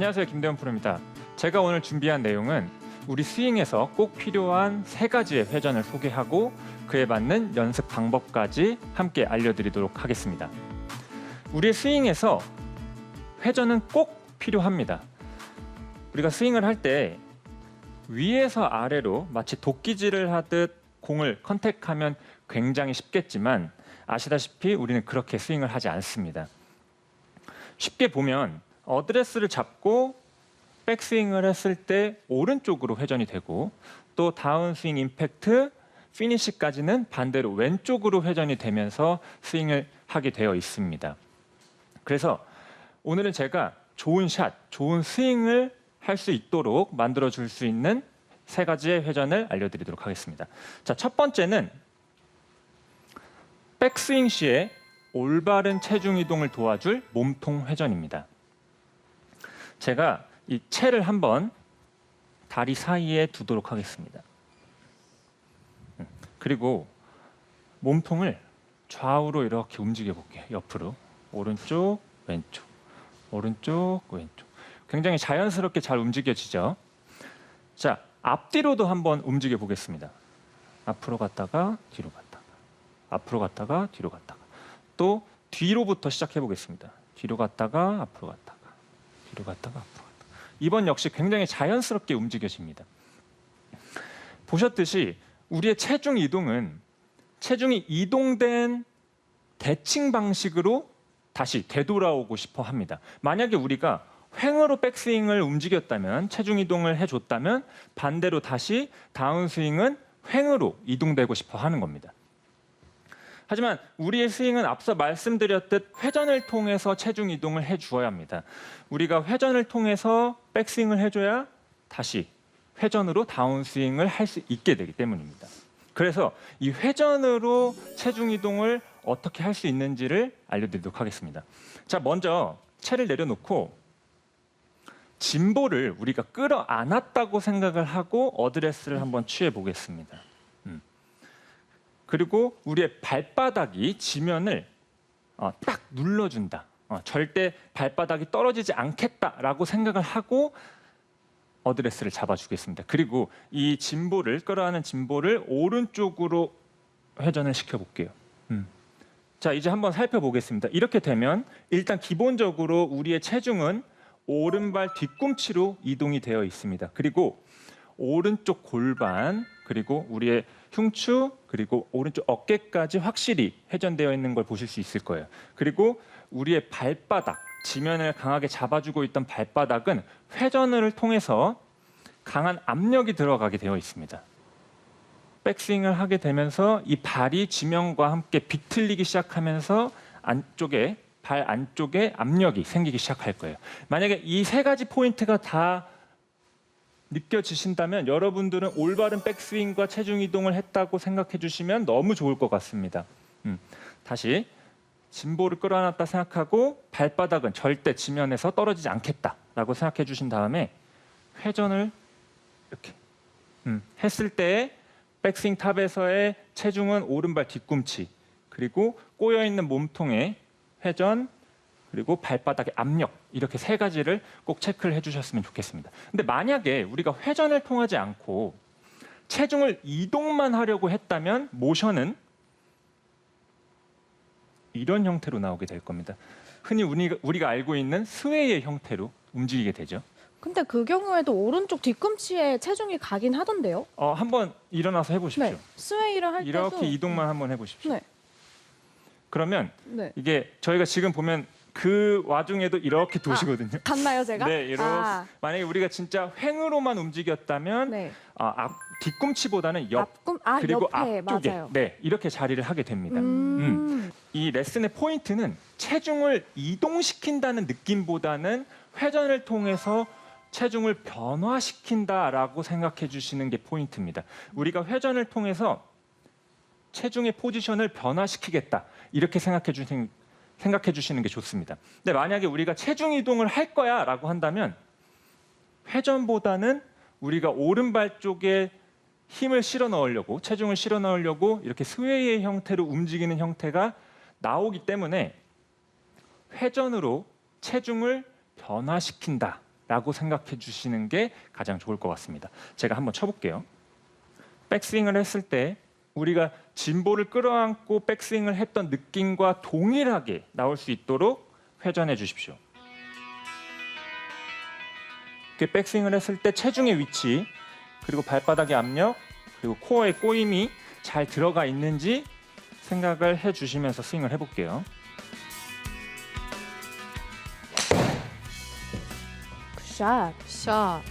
안녕하세요 김대원 프로입니다. 제가 오늘 준비한 내용은 우리 스윙에서 꼭 필요한 세 가지의 회전을 소개하고 그에 맞는 연습 방법까지 함께 알려드리도록 하겠습니다. 우리의 스윙에서 회전은 꼭 필요합니다. 우리가 스윙을 할 때 위에서 아래로 마치 도끼질을 하듯 공을 컨택하면 굉장히 쉽겠지만 아시다시피 우리는 그렇게 스윙을 하지 않습니다. 쉽게 보면 어드레스를 잡고 백스윙을 했을 때 오른쪽으로 회전이 되고 또 다운스윙 임팩트 피니시까지는 반대로 왼쪽으로 회전이 되면서 스윙을 하게 되어 있습니다. 그래서 오늘은 제가 좋은 샷, 좋은 스윙을 할 수 있도록 만들어 줄 수 있는 세 가지의 회전을 알려드리도록 하겠습니다. 자, 첫 번째는 백스윙 시에 올바른 체중 이동을 도와줄 몸통 회전입니다. 제가 이 채를 한번 다리 사이에 두도록 하겠습니다. 음, 그리고 몸통을 좌우로 이렇게 움직여 볼게요. 옆으로 오른쪽 왼쪽 오른쪽 왼쪽 굉장히 자연스럽게 잘 움직여지죠. 자 앞뒤로도 한번 움직여 보겠습니다. 앞으로 갔다가 뒤로 갔다가 앞으로 갔다가 뒤로 갔다가 또 뒤로부터 시작해 보겠습니다. 뒤로 갔다가 앞으로 갔다가 뒤로 갔다가 앞으로 갔다가 이번 역시 굉장히 자연스럽게 움직여집니다. 보셨듯이 우리의 체중 이동은 체중이 이동된 대칭 방식으로 다시 되돌아오고 싶어 합니다. 만약에 우리가 횡으로 백스윙을 움직였다면 체중 이동을 해줬다면 반대로 다시 다운스윙은 횡으로 이동되고 싶어 하는 겁니다. 하지만 우리의 스윙은 앞서 말씀드렸듯 회전을 통해서 체중 이동을 해 주어야 합니다. 우리가 회전을 통해서 백스윙을 해줘야 다시 회전으로 다운스윙을 할 수 있게 되기 때문입니다. 그래서 이 회전으로 체중 이동을 어떻게 할 수 있는지를 알려드리도록 하겠습니다. 자, 먼저 채를 내려놓고 진보를 우리가 끌어 안았다고 생각을 하고 어드레스를 한번 취해 보겠습니다. 음. 그리고 우리의 발바닥이 지면을 어, 딱 눌러준다. 어, 절대 발바닥이 떨어지지 않겠다라고 생각을 하고 어드레스를 잡아주겠습니다. 그리고 이 진보를 끌어안은 진보를 오른쪽으로 회전을 시켜볼게요. 음. 자 이제 한번 살펴보겠습니다. 이렇게 되면 일단 기본적으로 우리의 체중은 오른발 뒤꿈치로 이동이 되어 있습니다. 그리고 오른쪽 골반 그리고 우리의 흉추 그리고 오른쪽 어깨까지 확실히 회전되어 있는 걸 보실 수 있을 거예요. 그리고 우리의 발바닥 지면을 강하게 잡아주고 있던 발바닥은 회전을 통해서 강한 압력이 들어가게 되어 있습니다. 백스윙을 하게 되면서 이 발이 지면과 함께 비틀리기 시작하면서 안쪽에 발 안쪽에 압력이 생기기 시작할 거예요. 만약에 이 세 가지 포인트가 다 느껴지신다면 여러분들은 올바른 백스윙과 체중 이동을 했다고 생각해 주시면 너무 좋을 것 같습니다. 음, 다시 진보를 끌어안았다 생각하고 발바닥은 절대 지면에서 떨어지지 않겠다라고 생각해 주신 다음에 회전을 이렇게 음, 했을 때 백스윙 탑에서의 체중은 오른발 뒤꿈치 그리고 꼬여 있는 몸통의 회전 그리고 발바닥의 압력 이렇게 세 가지를 꼭 체크를 해주셨으면 좋겠습니다. 근데 만약에 우리가 회전을 통하지 않고 체중을 이동만 하려고 했다면 모션은 이런 형태로 나오게 될 겁니다. 흔히 우리가, 우리가 알고 있는 스웨이의 형태로 움직이게 되죠. 근데 그 경우에도 오른쪽 뒤꿈치에 체중이 가긴 하던데요. 어, 한번 일어나서 해보십시오. 네. 스웨이를 할 이렇게 때도 이동만 한번 해보십시오. 네. 그러면 네. 이게 저희가 지금 보면 그 와중에도 이렇게 도시거든요. 갔나요, 제가? 네, 이렇게 아, 만약에 우리가 진짜 횡으로만 움직였다면 네. 아, 앞, 뒤꿈치보다는 옆 앞꿈 아, 그리고 옆에 앞쪽에 맞아요. 네 이렇게 자리를 하게 됩니다. 음. 이 레슨의 포인트는 체중을 이동시킨다는 느낌보다는 회전을 통해서 체중을 변화시킨다라고 생각해 주시는 게 포인트입니다. 우리가 회전을 통해서 체중의 포지션을 변화시키겠다 이렇게 생각해 주시는 생각해 주시는 게 좋습니다. 근데 만약에 우리가 체중 이동을 할 거야라고 한다면 회전보다는 우리가 오른발 쪽에 힘을 실어 넣으려고 체중을 실어 넣으려고 이렇게 스웨이의 형태로 움직이는 형태가 나오기 때문에 회전으로 체중을 변화시킨다 된다라고 생각해 주시는 게 가장 좋을 것 같습니다. 제가 한번 쳐볼게요. 백스윙을 했을 때 우리가 진보를 끌어안고 백스윙을 했던 느낌과 동일하게 나올 수 있도록 회전해 주십시오. 이렇게 백스윙을 했을 때 체중의 위치 그리고 발바닥의 압력 그리고 코어의 꼬임이 잘 들어가 있는지 생각을 해 주시면서 스윙을 해 볼게요. 굿샷. 샷.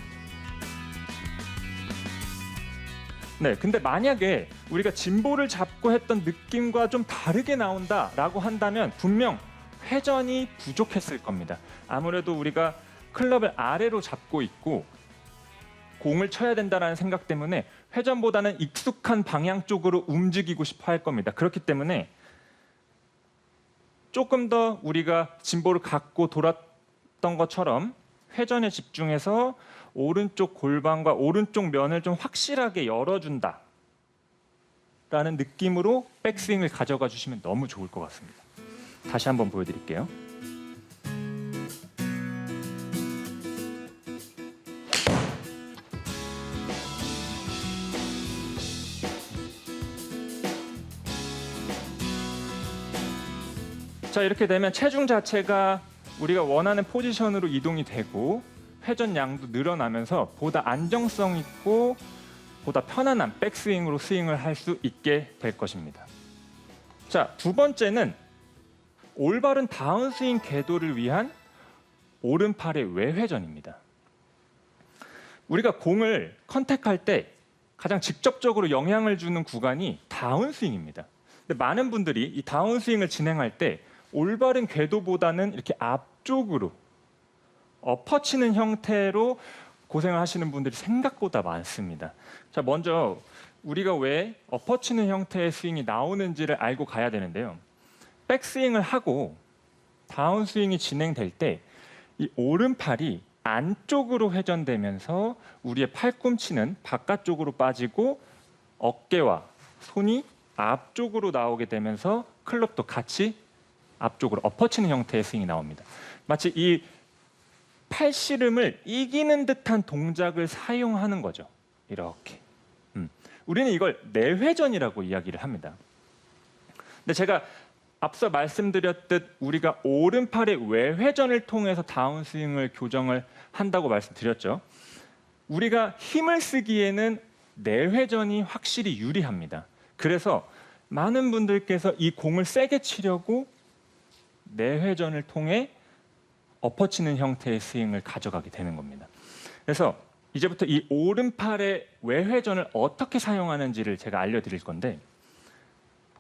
네, 근데 만약에 우리가 진보를 잡고 했던 느낌과 좀 다르게 나온다라고 한다면 분명 회전이 부족했을 겁니다. 아무래도 우리가 클럽을 아래로 잡고 있고 공을 쳐야 된다라는 생각 때문에 회전보다는 익숙한 방향 쪽으로 움직이고 싶어 할 겁니다. 그렇기 때문에 조금 더 우리가 진보를 갖고 돌았던 것처럼 회전에 집중해서 오른쪽 골반과 오른쪽 면을 좀 확실하게 열어준다. 라는 느낌으로 백스윙을 가져가 주시면 너무 좋을 것 같습니다. 다시 한번 보여드릴게요. 자 이렇게 되면 체중 자체가 우리가 원하는 포지션으로 이동이 되고 회전 양도 늘어나면서 보다 안정성 있고 보다 편안한 백스윙으로 스윙을 할 수 있게 될 것입니다. 자, 두 번째는 올바른 다운스윙 궤도를 위한 오른팔의 외회전입니다. 우리가 공을 컨택할 때 가장 직접적으로 영향을 주는 구간이 다운스윙입니다. 근데 많은 분들이 이 다운스윙을 진행할 때 올바른 궤도보다는 이렇게 앞쪽으로 엎어치는 형태로 고생을 하시는 분들이 생각보다 많습니다. 자, 먼저 우리가 왜 엎어치는 형태의 스윙이 나오는지를 알고 가야 되는데요. 백스윙을 하고 다운스윙이 진행될 때 이 오른팔이 안쪽으로 회전되면서 우리의 팔꿈치는 바깥쪽으로 빠지고 어깨와 손이 앞쪽으로 나오게 되면서 클럽도 같이 앞쪽으로 엎어치는 형태의 스윙이 나옵니다. 마치 이 팔씨름을 이기는 듯한 동작을 사용하는 거죠. 이렇게. 음. 우리는 이걸 내회전이라고 이야기를 합니다. 근데 제가 앞서 말씀드렸듯 우리가 오른팔의 외회전을 통해서 다운스윙을 교정을 한다고 말씀드렸죠. 우리가 힘을 쓰기에는 내회전이 확실히 유리합니다. 그래서 많은 분들께서 이 공을 세게 치려고 내회전을 통해 엎어치는 형태의 스윙을 가져가게 되는 겁니다. 그래서 이제부터 이 오른팔의 외회전을 어떻게 사용하는지를 제가 알려드릴 건데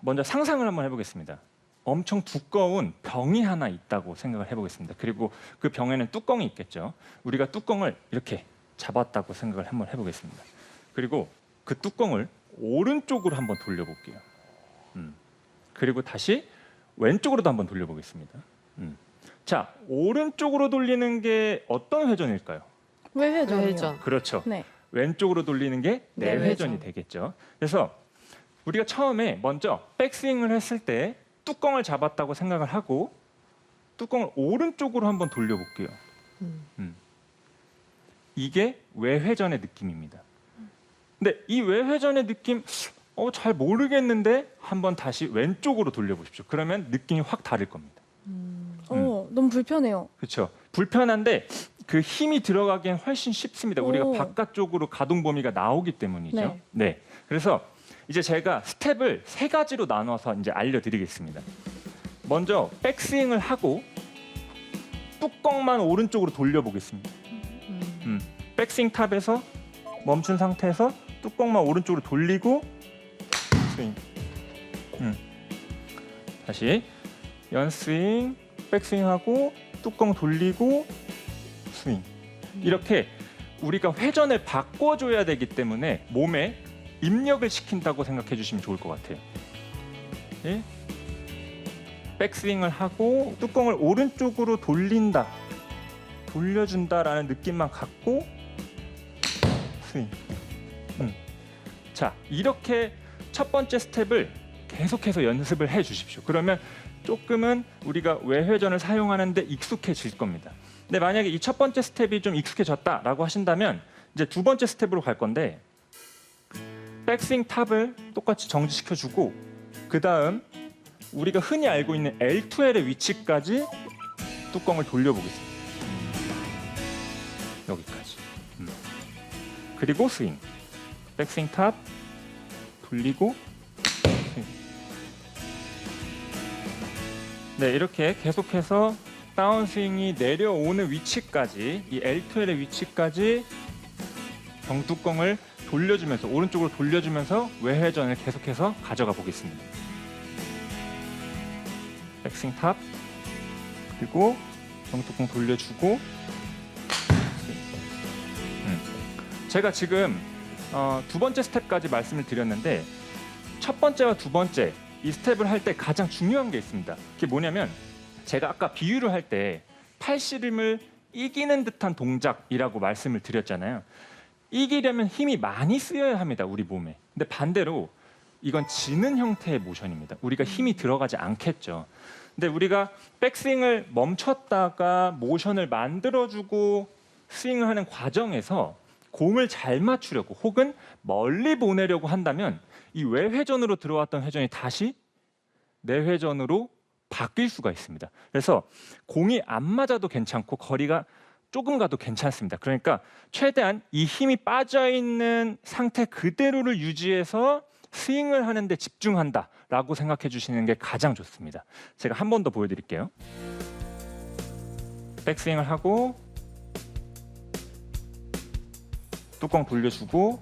먼저 상상을 한번 해보겠습니다. 엄청 두꺼운 병이 하나 있다고 생각을 해보겠습니다. 그리고 그 병에는 뚜껑이 있겠죠. 우리가 뚜껑을 이렇게 잡았다고 생각을 한번 해보겠습니다. 그리고 그 뚜껑을 오른쪽으로 한번 돌려볼게요. 음. 그리고 다시 왼쪽으로도 한번 돌려보겠습니다. 음. 자, 오른쪽으로 돌리는 게 어떤 회전일까요? 왜 회전이요? 회전. 그렇죠. 네. 왼쪽으로 돌리는 게 내회전. 내회전이 되겠죠. 그래서 우리가 처음에 먼저 백스윙을 했을 때 뚜껑을 잡았다고 생각을 하고 뚜껑을 오른쪽으로 한번 돌려볼게요. 음. 이게 외회전의 느낌입니다. 근데 이 외회전의 느낌 어, 잘 모르겠는데 한번 다시 왼쪽으로 돌려보십시오. 그러면 느낌이 확 다를 겁니다. 어, 너무 불편해요. 그렇죠. 불편한데 그 힘이 들어가기엔 훨씬 쉽습니다. 우리가 오. 바깥쪽으로 가동 범위가 나오기 때문이죠. 네. 네. 그래서 이제 제가 스텝을 세 가지로 나눠서 이제 알려드리겠습니다. 먼저 백스윙을 하고 뚜껑만 오른쪽으로 돌려보겠습니다. 음. 음. 백스윙 탑에서 멈춘 상태에서 뚜껑만 오른쪽으로 돌리고 스윙. 음. 다시 연스윙, 백스윙하고 뚜껑 돌리고 스윙. 이렇게 우리가 회전을 바꿔줘야 되기 때문에 몸에 입력을 시킨다고 생각해 주시면 좋을 것 같아요. 네? 백스윙을 하고 뚜껑을 오른쪽으로 돌린다, 돌려준다라는 느낌만 갖고 스윙. 음. 자 이렇게 첫 번째 스텝을 계속해서 연습을 해 주십시오. 그러면 조금은 우리가 외회전을 사용하는데 익숙해질 겁니다. 근데 만약에 이 첫 번째 스텝이 좀 익숙해졌다라고 하신다면 이제 두 번째 스텝으로 갈 건데 백스윙 탑을 똑같이 정지시켜 주고 그 다음 우리가 흔히 알고 있는 L2L의 위치까지 뚜껑을 돌려보겠습니다. 여기까지. 음. 그리고 스윙. 백스윙 탑 돌리고 스윙. 네 이렇게 계속해서 다운스윙이 내려오는 위치까지 이 L2L의 위치까지 병뚜껑을 돌려주면서 오른쪽으로 돌려주면서 외회전을 계속해서 가져가 보겠습니다. 백스윙 탑 그리고 병뚜껑 돌려주고. 음. 제가 지금 어, 두 번째 스텝까지 말씀을 드렸는데 첫 번째와 두 번째 이 스텝을 할 때 가장 중요한 게 있습니다. 그게 뭐냐면 제가 아까 비유를 할 때 팔씨름을 이기는 듯한 동작이라고 말씀을 드렸잖아요. 이기려면 힘이 많이 쓰여야 합니다. 우리 몸에. 근데 반대로 이건 지는 형태의 모션입니다. 우리가 힘이 들어가지 않겠죠. 근데 우리가 백스윙을 멈췄다가 모션을 만들어주고 스윙을 하는 과정에서 공을 잘 맞추려고 혹은 멀리 보내려고 한다면 이 외회전으로 들어왔던 회전이 다시 내회전으로 바뀔 수가 있습니다. 그래서 공이 안 맞아도 괜찮고 거리가 조금 가도 괜찮습니다. 그러니까 최대한 이 힘이 빠져 있는 상태 그대로를 유지해서 스윙을 하는데 집중한다라고 생각해 주시는 게 가장 좋습니다. 제가 한 번 더 보여드릴게요. 백스윙을 하고 뚜껑 돌려주고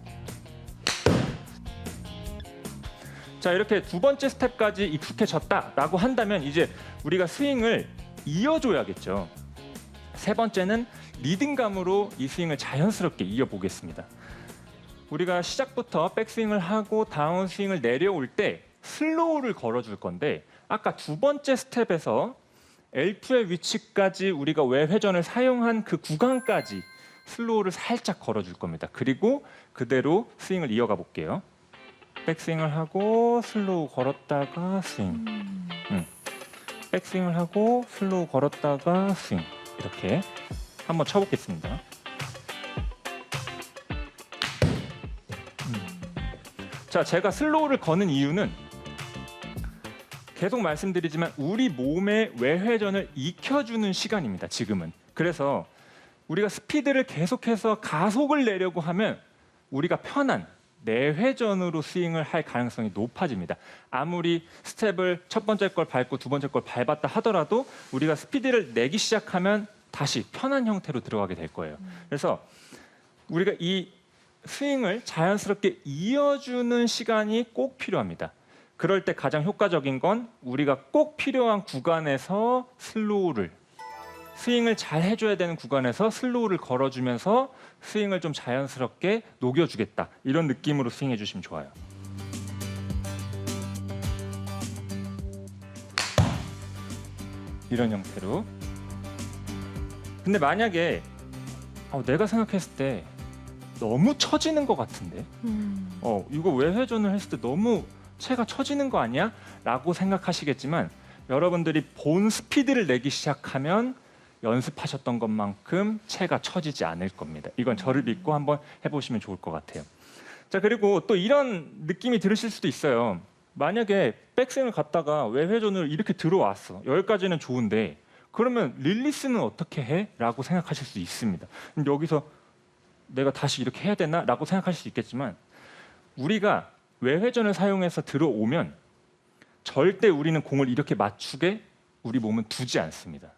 자 이렇게 두 번째 스텝까지 익숙해졌다라고 한다면 이제 우리가 스윙을 이어줘야겠죠. 세 번째는 리듬감으로 이 스윙을 자연스럽게 이어보겠습니다. 우리가 시작부터 백스윙을 하고 다운스윙을 내려올 때 슬로우를 걸어줄 건데 아까 두 번째 스텝에서 L2의 위치까지 우리가 외회전을 사용한 그 구간까지 슬로우를 살짝 걸어줄 겁니다. 그리고 그대로 스윙을 이어가 볼게요. 백스윙을 하고 슬로우 걸었다가 스윙. 음. 백스윙을 하고 슬로우 걸었다가 스윙. 이렇게 한번 쳐보겠습니다. 음. 자, 제가 슬로우를 거는 이유는 계속 말씀드리지만 우리 몸의 외회전을 익혀주는 시간입니다. 지금은. 그래서 우리가 스피드를 계속해서 가속을 내려고 하면 우리가 편한 내회전으로 스윙을 할 가능성이 높아집니다. 아무리 스텝을 첫 번째 걸 밟고 두 번째 걸 밟았다 하더라도 우리가 스피드를 내기 시작하면 다시 편한 형태로 들어가게 될 거예요. 그래서 우리가 이 스윙을 자연스럽게 이어주는 시간이 꼭 필요합니다. 그럴 때 가장 효과적인 건 우리가 꼭 필요한 구간에서 슬로우를 스윙을 잘 해줘야 되는 구간에서 슬로우를 걸어주면서 스윙을 좀 자연스럽게 녹여주겠다 이런 느낌으로 스윙해 주시면 좋아요. 이런 형태로. 근데 만약에 어, 내가 생각했을 때 너무 처지는 것 같은데, 음. 어 이거 왜 회전을 했을 때 너무 채가 처지는 거 아니야? 라고 생각하시겠지만 여러분들이 본 스피드를 내기 시작하면 연습하셨던 것만큼 채가 처지지 않을 겁니다. 이건 저를 믿고 한번 해보시면 좋을 것 같아요. 자 그리고 또 이런 느낌이 들으실 수도 있어요. 만약에 백스윙을 갔다가 외회전을 이렇게 들어왔어. 여기까지는 좋은데 그러면 릴리스는 어떻게 해? 라고 생각하실 수 있습니다. 여기서 내가 다시 이렇게 해야 되나? 라고 생각하실 수 있겠지만 우리가 외회전을 사용해서 들어오면 절대 우리는 공을 이렇게 맞추게 우리 몸은 두지 않습니다.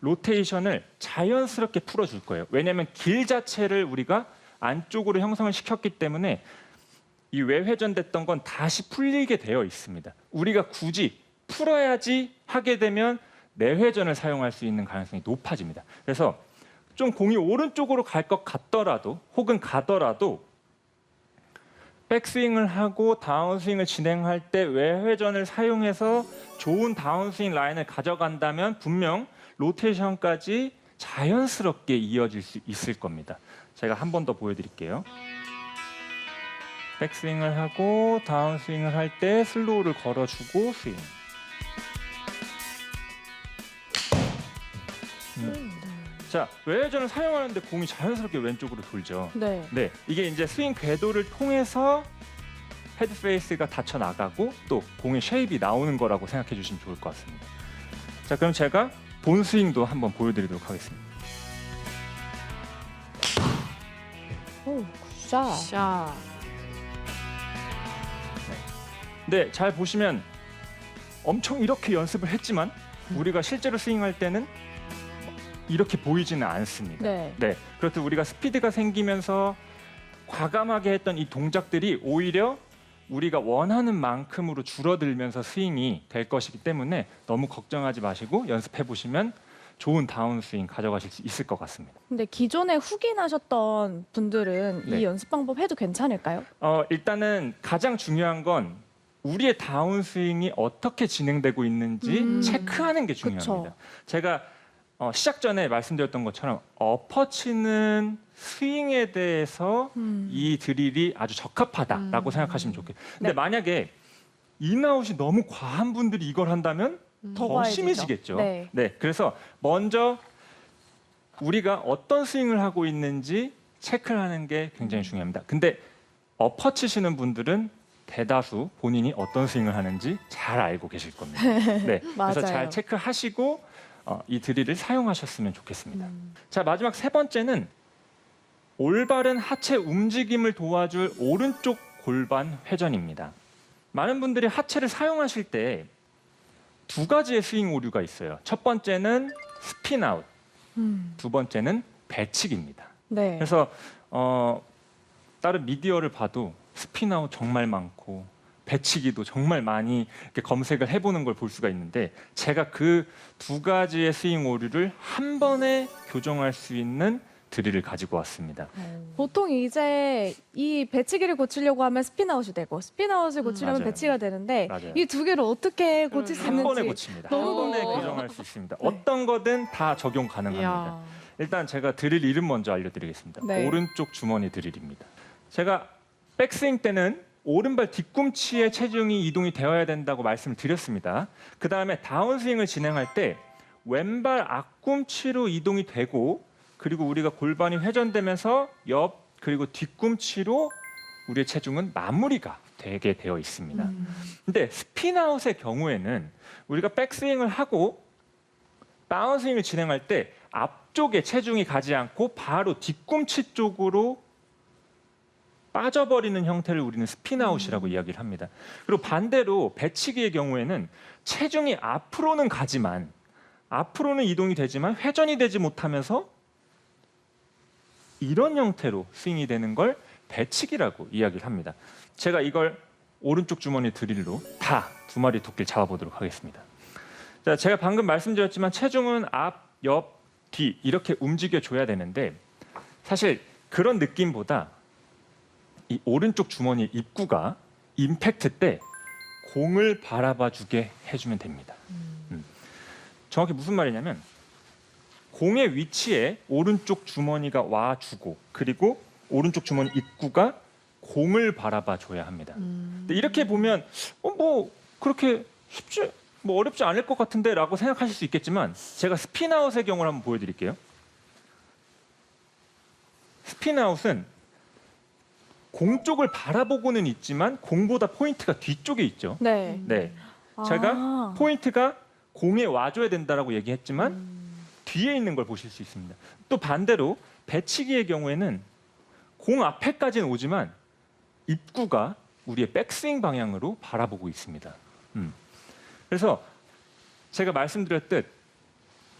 로테이션을 자연스럽게 풀어줄 거예요. 왜냐하면 길 자체를 우리가 안쪽으로 형성을 시켰기 때문에 이 외회전됐던 건 다시 풀리게 되어 있습니다. 우리가 굳이 풀어야지 하게 되면 내회전을 사용할 수 있는 가능성이 높아집니다. 그래서 좀 공이 오른쪽으로 갈 것 같더라도 혹은 가더라도 백스윙을 하고 다운스윙을 진행할 때 외회전을 사용해서 좋은 다운스윙 라인을 가져간다면 분명 로테이션까지 자연스럽게 이어질 수 있을 겁니다. 제가 한 번 더 보여드릴게요. 백스윙을 하고 다운스윙을 할 때 슬로우를 걸어주고 스윙. 음. 자 외회전을 사용하는데 공이 자연스럽게 왼쪽으로 돌죠. 네. 네, 이게 이제 스윙 궤도를 통해서 헤드 페이스가 닫혀 나가고 또 공의 쉐입이 나오는 거라고 생각해 주시면 좋을 것 같습니다. 자, 그럼 제가 본 스윙도 한번 보여드리도록 하겠습니다. 오, 굿샷. 샤. 네, 잘 보시면 엄청 이렇게 연습을 했지만 우리가 실제로 스윙할 때는 이렇게 보이지는 않습니다. 네. 네, 그렇듯 우리가 스피드가 생기면서 과감하게 했던 이 동작들이 오히려 우리가 원하는 만큼으로 줄어들면서 스윙이 될 것이기 때문에 너무 걱정하지 마시고 연습해 보시면 좋은 다운 스윙 가져가실 수 있을 것 같습니다. 근데 기존에 후기 나셨던 분들은 네. 이 연습 방법 해도 괜찮을까요? 어, 일단은 가장 중요한 건 우리의 다운 스윙이 어떻게 진행되고 있는지 음. 체크하는 게 중요합니다. 그쵸. 제가 어, 시작 전에 말씀드렸던 것처럼 어퍼치는 스윙에 대해서 음. 이 드릴이 아주 적합하다라고 음. 생각하시면 좋겠어요. 근데 네. 만약에 인아웃이 너무 과한 분들이 이걸 한다면 더 더 봐야죠. 심해지겠죠. 네. 그래서 먼저 우리가 어떤 스윙을 하고 있는지 체크를 하는 게 굉장히 중요합니다. 근데 엎어 치시는 분들은 대다수 본인이 어떤 스윙을 하는지 잘 알고 계실 겁니다. 네. 그래서 맞아요. 잘 체크하시고 어, 이 드릴을 사용하셨으면 좋겠습니다. 음. 자 마지막 세 번째는 올바른 하체 움직임을 도와줄 오른쪽 골반 회전입니다. 많은 분들이 하체를 사용하실 때 두 가지의 스윙 오류가 있어요. 첫 번째는 스핀 아웃, 음. 두 번째는 배치기입니다. 네. 그래서 어, 다른 미디어를 봐도 스핀 아웃 정말 많고 배치기도 정말 많이 검색을 해보는 걸 볼 수가 있는데 제가 그 두 가지의 스윙 오류를 한 번에 교정할 수 있는 드릴을 가지고 왔습니다. 보통 이제 이 배치기를 고치려고 하면 스피나웃이 되고 스피나웃을 고치려면 음, 맞아요. 배치가 되는데 맞아요. 이 두 개를 어떻게 고칠 수한 있는지 번에 고칩니다. 한 너무 번에 궁금해요. 교정할 수 있습니다. 네. 어떤 거든 다 적용 가능합니다. 이야. 일단 제가 드릴 이름 먼저 알려드리겠습니다. 네. 오른쪽 주머니 드릴입니다. 제가 백스윙 때는 오른발 뒤꿈치에 체중이 이동이 되어야 된다고 말씀을 드렸습니다. 그 다음에 다운스윙을 진행할 때 왼발 앞꿈치로 이동이 되고 그리고 우리가 골반이 회전되면서 옆 그리고 뒤꿈치로 우리의 체중은 마무리가 되게 되어 있습니다. 음. 근데 스피나웃의 경우에는 우리가 백스윙을 하고 다운스윙을 진행할 때 앞쪽에 체중이 가지 않고 바로 뒤꿈치 쪽으로 빠져버리는 형태를 우리는 스피나웃이라고 이야기를 합니다. 그리고 반대로 배치기의 경우에는 체중이 앞으로는 가지만 앞으로는 이동이 되지만 회전이 되지 못하면서 이런 형태로 스윙이 되는 걸 배치기라고 이야기를 합니다. 제가 이걸 오른쪽 주머니 드릴로 다 두 마리 토끼를 잡아보도록 하겠습니다. 자, 제가 방금 말씀드렸지만 체중은 앞, 옆, 뒤 이렇게 움직여 줘야 되는데 사실 그런 느낌보다 이 오른쪽 주머니 입구가 임팩트 때 공을 바라봐 주게 해주면 됩니다. 음. 정확히 무슨 말이냐면 공의 위치에 오른쪽 주머니가 와 주고 그리고 오른쪽 주머니 입구가 공을 바라봐 줘야 합니다. 음. 근데 이렇게 보면 어, 뭐 그렇게 쉽지 뭐 어렵지 않을 것 같은데라고 생각하실 수 있겠지만 제가 스피나웃의 경우를 한번 보여드릴게요. 스피나웃은 공 쪽을 바라보고는 있지만 공보다 포인트가 뒤쪽에 있죠. 네. 네, 제가 아. 포인트가 공에 와줘야 된다라고 얘기했지만 음. 뒤에 있는 걸 보실 수 있습니다. 또 반대로 배치기의 경우에는 공 앞에까지는 오지만 입구가 우리의 백스윙 방향으로 바라보고 있습니다. 음. 그래서 제가 말씀드렸듯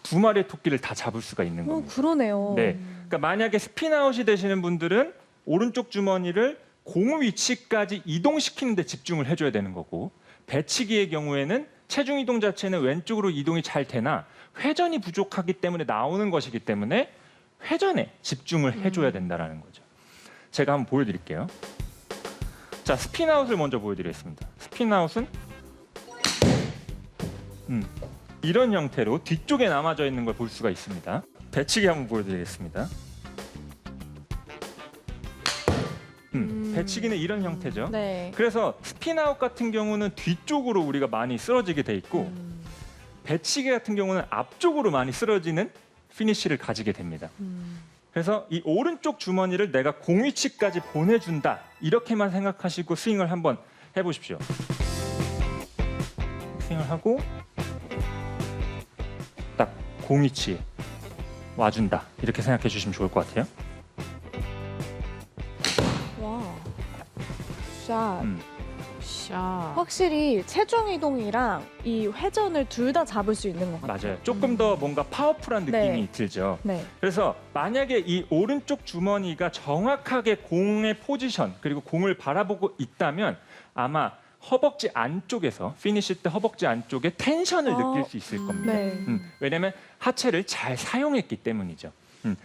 두 마리의 토끼를 다 잡을 수가 있는 어, 겁니다. 그러네요. 네. 그러니까 만약에 스피나웃이 되시는 분들은 오른쪽 주머니를 공 위치까지 이동시키는 데 집중을 해줘야 되는 거고 배치기의 경우에는 체중 이동 자체는 왼쪽으로 이동이 잘 되나 회전이 부족하기 때문에 나오는 것이기 때문에 회전에 집중을 해줘야 된다라는 거죠. 제가 한번 보여드릴게요. 자 스피나웃을 먼저 보여드리겠습니다. 스피나웃은 음, 이런 형태로 뒤쪽에 남아져 있는 걸 볼 수가 있습니다. 배치기 한번 보여드리겠습니다. 음, 음. 배치기는 이런 형태죠. 네. 그래서 스피나웃 같은 경우는 뒤쪽으로 우리가 많이 쓰러지게 돼 있고 음. 배치기 같은 경우는 앞쪽으로 많이 쓰러지는 피니쉬를 가지게 됩니다. 음. 그래서 이 오른쪽 주머니를 내가 공위치까지 보내준다 이렇게만 생각하시고 스윙을 한번 해보십시오. 스윙을 하고 딱 공위치에 와준다 이렇게 생각해 주시면 좋을 것 같아요. 와. 샷. 음. 샤. 확실히 체중 이동이랑 이 회전을 둘 다 잡을 수 있는 것 같아요. 맞아요. 조금 더 뭔가 파워풀한 느낌이 네. 들죠. 네. 그래서 만약에 이 오른쪽 주머니가 정확하게 공의 포지션 그리고 공을 바라보고 있다면 아마 허벅지 안쪽에서 피니시 때 허벅지 안쪽에 텐션을 아, 느낄 수 있을 겁니다. 네. 음, 왜냐하면 하체를 잘 사용했기 때문이죠. 음,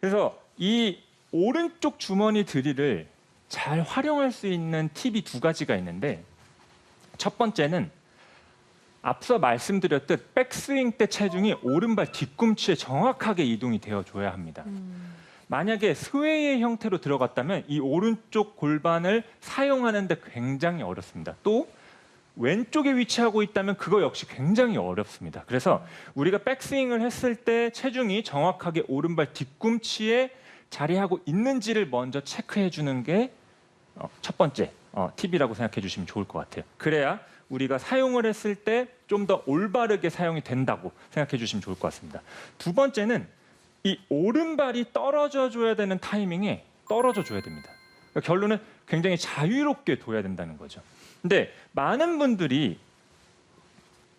그래서 이 오른쪽 주머니 드릴을 잘 활용할 수 있는 팁이 두 가지가 있는데 첫 번째는 앞서 말씀드렸듯 백스윙 때 체중이 오른발 뒤꿈치에 정확하게 이동이 되어줘야 합니다. 음. 만약에 스웨이의 형태로 들어갔다면 이 오른쪽 골반을 사용하는데 굉장히 어렵습니다. 또 왼쪽에 위치하고 있다면 그거 역시 굉장히 어렵습니다. 그래서 우리가 백스윙을 했을 때 체중이 정확하게 오른발 뒤꿈치에 자리하고 있는지를 먼저 체크해 주는 게 첫 번째 어, 팁이라고 생각해 주시면 좋을 것 같아요. 그래야 우리가 사용을 했을 때 좀 더 올바르게 사용이 된다고 생각해 주시면 좋을 것 같습니다. 두 번째는 이 오른발이 떨어져 줘야 되는 타이밍에 떨어져 줘야 됩니다. 그러니까 결론은 굉장히 자유롭게 둬야 된다는 거죠. 근데 많은 분들이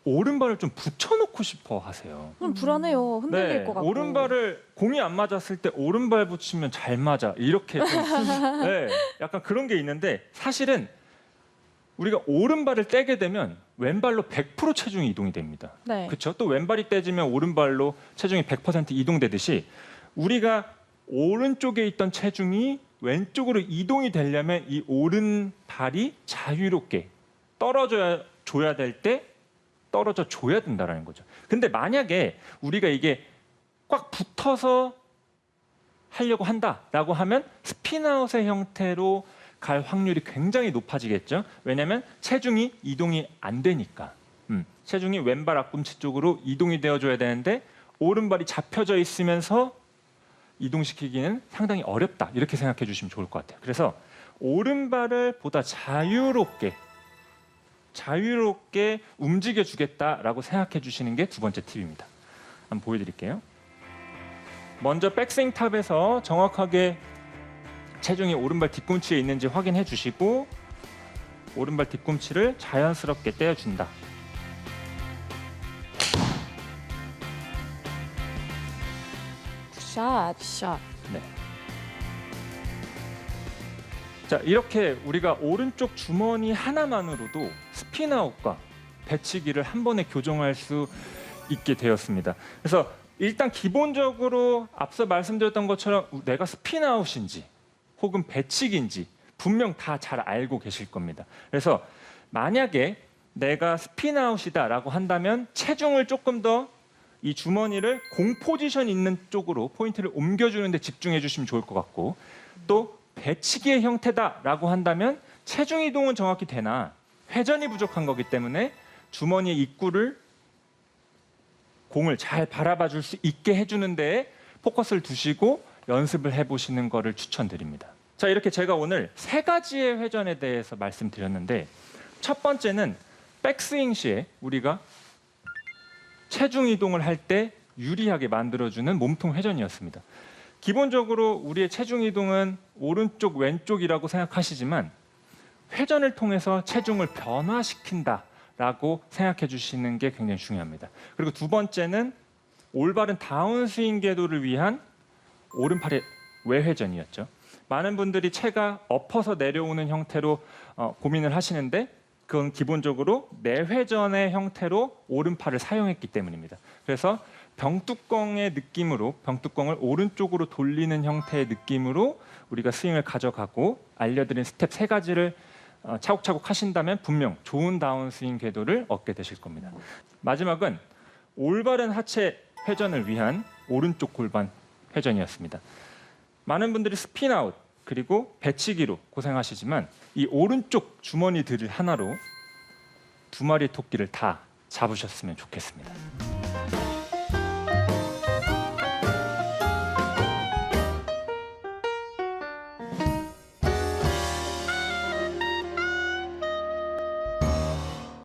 오른발을 좀 붙여놓고 싶어 하세요. 좀 불안해요. 흔들릴 것 같고. 네, 오른발을 공이 안 맞았을 때 오른발 붙이면 잘 맞아 이렇게 좀, 네, 약간 그런 게 있는데 사실은 우리가 오른발을 떼게 되면 왼발로 100% 체중이 이동이 됩니다. 네. 그렇죠? 또 왼발이 떼지면 오른발로 체중이 100% 이동되듯이 우리가 오른쪽에 있던 체중이 왼쪽으로 이동이 되려면 이 오른발이 자유롭게 떨어져야 줘야 될 때 떨어져 줘야 된다라는 거죠. 근데 만약에 우리가 이게 꽉 붙어서 하려고 한다라고 하면 스피나웃의 형태로 갈 확률이 굉장히 높아지겠죠. 왜냐하면 체중이 이동이 안 되니까. 음, 체중이 왼발 앞꿈치 쪽으로 이동이 되어줘야 되는데 오른발이 잡혀져 있으면서 이동시키기는 상당히 어렵다 이렇게 생각해 주시면 좋을 것 같아요. 그래서 오른발을 보다 자유롭게 자유롭게 움직여 주겠다라고 생각해 주시는 게 두 번째 팁입니다. 한번 보여드릴게요. 먼저 백스윙 탑에서 정확하게 체중이 오른발 뒤꿈치에 있는지 확인해 주시고 오른발 뒤꿈치를 자연스럽게 떼어준다. 샷. 샷. 자 이렇게 우리가 오른쪽 주머니 하나만으로도 스피나웃과 배치기를 한 번에 교정할 수 있게 되었습니다. 그래서 일단 기본적으로 앞서 말씀드렸던 것처럼 내가 스피나웃인지 혹은 배치기인지 분명 다 잘 알고 계실 겁니다. 그래서 만약에 내가 스피나웃이다라고 한다면 체중을 조금 더 이 주머니를 공 포지션 있는 쪽으로 포인트를 옮겨주는데 집중해 주시면 좋을 것 같고 또 배치기의 형태다라고 한다면 체중 이동은 정확히 되나 회전이 부족한 거기 때문에 주머니의 입구를 공을 잘 바라봐 줄 수 있게 해주는 데에 포커스를 두시고 연습을 해보시는 거를 추천드립니다. 자 이렇게 제가 오늘 세 가지의 회전에 대해서 말씀드렸는데 첫 번째는 백스윙 시에 우리가 체중 이동을 할 때 유리하게 만들어주는 몸통 회전이었습니다. 기본적으로 우리의 체중 이동은 오른쪽 왼쪽이라고 생각하시지만 회전을 통해서 체중을 변화시킨다라고 생각해 주시는 게 굉장히 중요합니다. 그리고 두 번째는 올바른 다운스윙 궤도를 위한 오른팔의 외회전이었죠. 많은 분들이 체가 엎어서 내려오는 형태로 어, 고민을 하시는데 그건 기본적으로 내회전의 형태로 오른팔을 사용했기 때문입니다. 그래서 병뚜껑의 느낌으로 병뚜껑을 오른쪽으로 돌리는 형태의 느낌으로 우리가 스윙을 가져가고 알려드린 스텝 세 가지를 어, 차곡차곡 하신다면 분명 좋은 다운스윙 궤도를 얻게 되실 겁니다. 마지막은 올바른 하체 회전을 위한 오른쪽 골반 회전이었습니다. 많은 분들이 스피나웃 그리고 배치기로 고생하시지만 이 오른쪽 주머니 드릴 하나로 두 마리 토끼를 다 잡으셨으면 좋겠습니다.